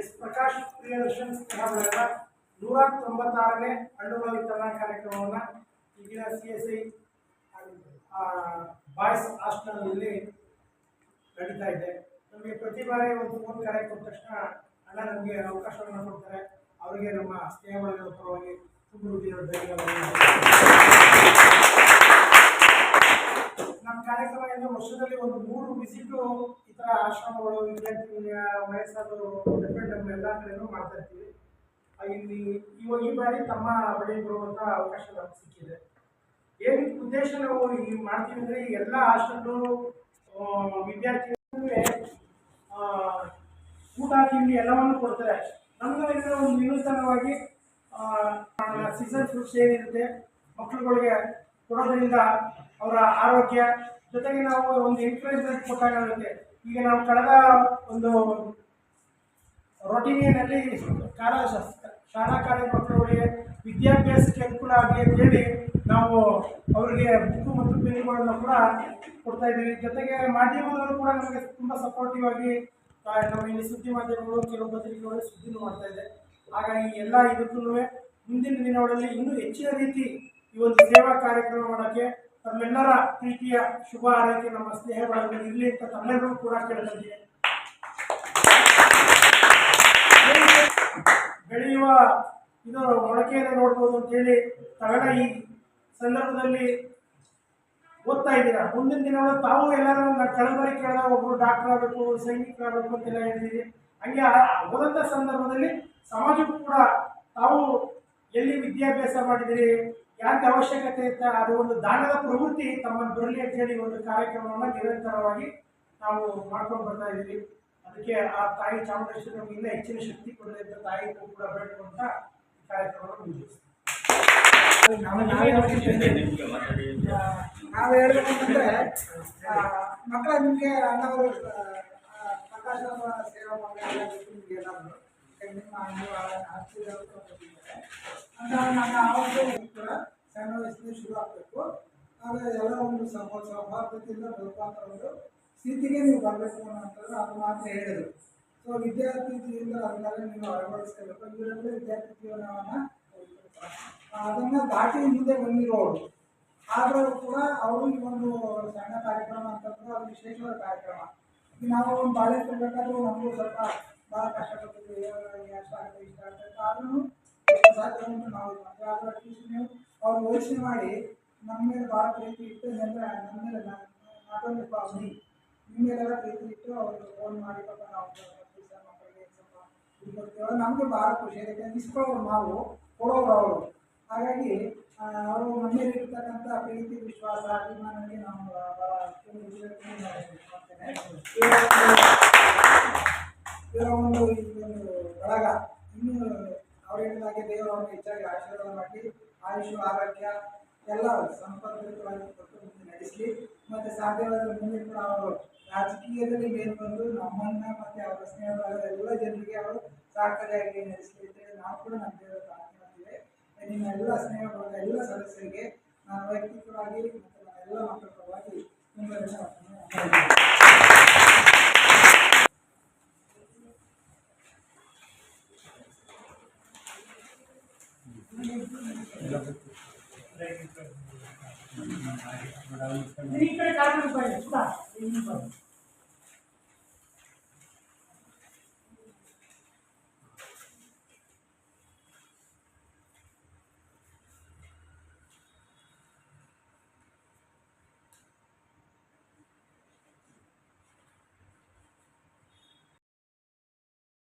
S Prakash Priyadarshan ಸ್ನೇಹ ನೂರ ತೊಂಬತ್ತಾರನೇ ಹಣ್ಣುಗಳ ವಿತರಣಾ ಕಾರ್ಯಕ್ರಮವನ್ನ ಈಗಿನ ಸಿ ಎಸ್ ಐ ಬಾಯ್ಸ್ ಹಾಸ್ಟೆಲ್ನಲ್ಲಿ ನಡೀತಾ ಇದೆ. ನಮಗೆ ಪ್ರತಿ ಬಾರಿ ಒಂದು ಫೋನ್ ಕರೆ ಕೊಟ್ಟ ತಕ್ಷಣ ಅಣ್ಣ ನಮಗೆ ಅವಕಾಶವನ್ನು ಕೊಡ್ತಾರೆ. ಅವರಿಗೆ ನಮ್ಮ ಸ್ನೇಹ ಪರವಾಗಿ ತುಂಬ ಧನ್ಯವಾದಗಳು. ನಮ್ಮ ಕಾರ್ಯಕ್ರಮ ಎಂದು ವರ್ಷದಲ್ಲಿ ಒಂದು ಮೂರು ವಿಸಿಟು ಈ ಥರ ಆಶ್ರಮಗಳು ವಿದ್ಯಾರ್ಥಿ ವಯಸ್ಸಾದವರು ನಮ್ಮ ಎಲ್ಲ ಕಡೆನೂ ಮಾಡ್ತಾ ಇರ್ತೀವಿ. ಇಲ್ಲಿ ಇವಾಗ ಈ ಬಾರಿ ತಮ್ಮ ಬಳಿ ಬರುವಂಥ ಅವಕಾಶ ನಮ್ಗೆ ಸಿಕ್ಕಿದೆ. ಏನು ಉದ್ದೇಶ ನಾವು ಈ ಮಾಡ್ತೀವಿ ಅಂದರೆ ಎಲ್ಲ ಆಶ್ರಮಗಳು ವಿದ್ಯಾರ್ಥಿಗಳಿಗೆ ಆ, ಊಟ ತಿಂಡಿ ಎಲ್ಲವನ್ನು ಕೊಡ್ತಾರೆ. ನಮ್ಮಲ್ಲಿ ಒಂದು ವಿನೂತನವಾಗಿ ಸೀಸನ್ ಫ್ರೂಟ್ಸ್ ಏನಿರುತ್ತೆ ಮಕ್ಕಳುಗಳಿಗೆ ಕೊಡೋದ್ರಿಂದ ಅವರ ಆರೋಗ್ಯ ಜೊತೆಗೆ ನಾವು ಒಂದು ಎನ್ಕರೇಜ್ಮೆಂಟ್ ಕೊಟ್ಟಾಗುತ್ತೆ ಈಗ ನಾವು ಕಳೆದ ಒಂದು ರೊಟೀನಿಯಲ್ಲಿ ಕಾಲ ಶಾಲಾ ಕಾಲೇಜು ಮಕ್ಕಳುಗಳಿಗೆ ವಿದ್ಯಾಭ್ಯಾಸಕ್ಕೆ ಅನುಕೂಲ ಆಗಲಿ ಅಂತೇಳಿ ನಾವು ಅವರಿಗೆ ಬುಕ್ಕು ಮತ್ತು ಪೆನ್ನುಗಳನ್ನು ಕೂಡ ಕೊಡ್ತಾ ಇದ್ದೀವಿ. ಜೊತೆಗೆ ಮಾಧ್ಯಮದವರು ಕೂಡ ನಮಗೆ ತುಂಬ ಸಪೋರ್ಟಿವ್ ಆಗಿ ನಮ್ಮಲ್ಲಿ ನಮ್ಮ ಇಲ್ಲಿ ಸುದ್ದಿ ಮಾಧ್ಯಮಗಳು, ಕೆಲವು ಪತ್ರಿಕೆಗಳು ಸುದ್ದಿನೂ ಮಾಡ್ತಾ ಇದೆ. ಹಾಗಾಗಿ ಎಲ್ಲ ಇದಕ್ಕೂ ಮುಂದಿನ ದಿನಗಳಲ್ಲಿ ಇನ್ನೂ ಹೆಚ್ಚಿನ ರೀತಿ ಈ ಒಂದು ಸೇವಾ ಕಾರ್ಯಕ್ರಮ ಮಾಡೋಕ್ಕೆ ತಮ್ಮೆಲ್ಲರ ಪ್ರೀತಿಯ ಶುಭ ಆರೈಕೆ ನಮ್ಮ ಸ್ನೇಹಗಳನ್ನು ಇರಲಿ ಅಂತ ತಮ್ಮೆಲ್ಲರೂ ಕೂಡ ಕೇಳ್ಕೊಳ್ತೀನಿ ಬೆಳೆಯುವ ಇದು ಮೊಳಕೆಯನ್ನು ನೋಡ್ಬೋದು ಅಂತೇಳಿ ತಗಡ ಈ ಸಂದರ್ಭದಲ್ಲಿ ಓದ್ತಾ ಇದ್ದೀರಾ? ಮುಂದಿನ ದಿನಗಳು ತಾವು ಎಲ್ಲರೂ ಕಳಬರಿ ಕೇಳಿದ ಒಬ್ಬರು ಡಾಕ್ಟರ್ ಆಗಬೇಕು ಸೈನಿಕರಾಗಬೇಕು ಅಂತೆಲ್ಲ ಹೇಳಿದ್ದೀರಿ. ಹಂಗೆ ಓದಂಥ ಸಂದರ್ಭದಲ್ಲಿ ಸಮಾಜಕ್ಕೂ ಕೂಡ ತಾವು ಎಲ್ಲಿ ವಿದ್ಯಾಭ್ಯಾಸ ಮಾಡಿದಿರಿ? ಯಾಕೆ ಅವಶ್ಯಕತೆ ಇತ್ತ? ಅದು ಒಂದು ದಾನದ ಪ್ರವೃತ್ತಿ ತಮ್ಮನ್ನು ಬರಲಿ ಅಂತ ಹೇಳಿ ಒಂದು ಕಾರ್ಯಕ್ರಮವನ್ನು ನಿರಂತರವಾಗಿ ನಾವು ಮಾಡ್ಕೊಂಡು ಬರ್ತಾ ಇದ್ದೀವಿ. ಅದಕ್ಕೆ ಆ ತಾಯಿ ಚಾಮುಂಡೇಶ್ವರಿ ನಮ್ಗೆ ಇನ್ನೂ ಹೆಚ್ಚಿನ ಶಕ್ತಿ ಕೊಡಲಿ ಅಂತ ತಾಯಿಗೂ ಕೂಡ ಈ ಕಾರ್ಯಕ್ರಮವನ್ನು ಮುಂದುವರಿಸ್ತೀವಿ. ನಾವು ಹೇಳ್ಬೇಕಂತಂದ್ರೆ ಮಕ್ಕಳ ನಿಮಗೆ ಅಣ್ಣವರು ಪ್ರಕಾಶ ಸೇವಾ ಮಾಡಿ ನಿಮಗೆ ಏನಾದ್ರು ನಿಮ್ಮ ನೀವು ಆಗ್ತಿದ್ದಾರೆ ಅಂತ ನನ್ನ ಆರೋಗ್ಯ ಕೂಡ ಸಣ್ಣ ವಯಸ್ಸಿನ ಶುರು ಆಗಬೇಕು ಆದರೆ ಎಲ್ಲ ಒಂದು ಸಮ ಸೌಹಾರ್ದತೆಯಿಂದ ಬದುಕುವಂಥ ಒಂದು ಸ್ಥಿತಿಗೆ ನೀವು ಬರಬೇಕು ಅನ್ನೋಂಥದ್ದು ಅದು ಮಾತ್ರ ಹೇಳಿದರು ಸೊ ವಿದ್ಯಾರ್ಥಿ ಜೀವನ ಅದನ್ನೆಲ್ಲ ನೀವು ಅಳವಡಿಸ್ಕೋಬೇಕು ಇವರೆಲ್ಲ ವಿದ್ಯಾರ್ಥಿ ಜೀವನವನ್ನು ಅದನ್ನು ದಾಟಿ ಮುಂದೆ ಬಂದಿರೋರು ಆದರೂ ಕೂಡ ಅವರು ಈ ಒಂದು ಸಣ್ಣ ಕಾರ್ಯಕ್ರಮ ಅಂತಂದ್ರೆ ಅದು ವಿಶೇಷವಾದ ಕಾರ್ಯಕ್ರಮ ನಾವು ಒಂದು ಬಾಳೆ ಕೊಡಬೇಕಾದ್ರೂ ನಮಗೂ ಸ್ವಲ್ಪ ಭಾಳ ಕಷ್ಟಪಟ್ಟಿದ್ವಿ ಎಷ್ಟು ಆಗುತ್ತೆ ಇಷ್ಟ ಆಗ್ತದೆ ಆದ್ರೂ ಉಂಟು ನಾವು ಆದರೂ ಅಟ್ಲೀಸ್ಟ್ ನೀವು ಅವ್ರು ಯೋಚನೆ ಮಾಡಿ ನಮ್ಮ ಮೇಲೆ ಭಾಳ ಪ್ರೀತಿ ಇಟ್ಟು ಅಂದರೆ ನಮ್ಮ ಮೇಲೆ ನಾಟ್ ಓನ್ಲಿ ನಿಮ್ಮ ಮೇಲೆಲ್ಲ ಪ್ರೀತಿ ಇಟ್ಟು ಅವ್ರಿಗೆ ಫೋನ್ ಮಾಡಿ ಪಾಪ ನಾವು ಮಕ್ಕಳಿಗೆ ಸ್ವಲ್ಪ ಭಾಳ ಖುಷಿ ಆಗುತ್ತೆ ಇಸ್ಕೊಳ್ಳೋರು ನಾವು ಕೊಡೋರು ಅವರು ಹಾಗಾಗಿ ಅವರು ನಮ್ಮ ಮೇಲೆ ಇರ್ತಕ್ಕಂಥ ಪ್ರೀತಿ ವಿಶ್ವಾಸ ಅಭಿಮಾನಕ್ಕೆ ನಾವು ಭಾಳ ಮಾಡ್ತೇನೆ ಇನ್ನೂ ಅವ್ರು ಹೇಳಿದಾಗೆ ದೇವರು ಅವ್ರಿಗೆ ಹೆಚ್ಚಾಗಿ ಆಶೀರ್ವಾದ ಮಾಡಿ, ಆಯುಷ್, ಆರೋಗ್ಯ ಎಲ್ಲ ಸಂಪರ್ಕವಾಗಿ ಕೊಟ್ಟು ನಡೆಸಲಿ. ಮತ್ತು ಸಾಧ್ಯವಾದರೆ ಮುಂದೆ ಕೂಡ ಅವರು ರಾಜಕೀಯದಲ್ಲಿ ಮೇಲೆ ಬಂದು ನಮ್ಮನ್ನ ಮತ್ತು ಅವರ ಸ್ನೇಹಿತರ ಎಲ್ಲ ಜನರಿಗೆ ಅವರು ಸಹಕಾರಿಯಾಗಿ ನಡೆಸಲಿ ಅಂತೇಳಿ ನಾವು ಕೂಡ ನಮ್ಮ ದೇವರ ಪ್ರಾರ್ಥನೆ ಮಾಡ್ತೀವಿ. ನಿಮ್ಮ ಎಲ್ಲ ಸ್ನೇಹ ಎಲ್ಲ ಸದಸ್ಯರಿಗೆ ನಾನು ವೈಯಕ್ತಿಕವಾಗಿ ಮತ್ತು ನನ್ನ ಎಲ್ಲ ಮಕ್ಕಳ ಪರವಾಗಿ ತುಂಬ ఇక్కడ కార్డు రూపాయలు చూడాలి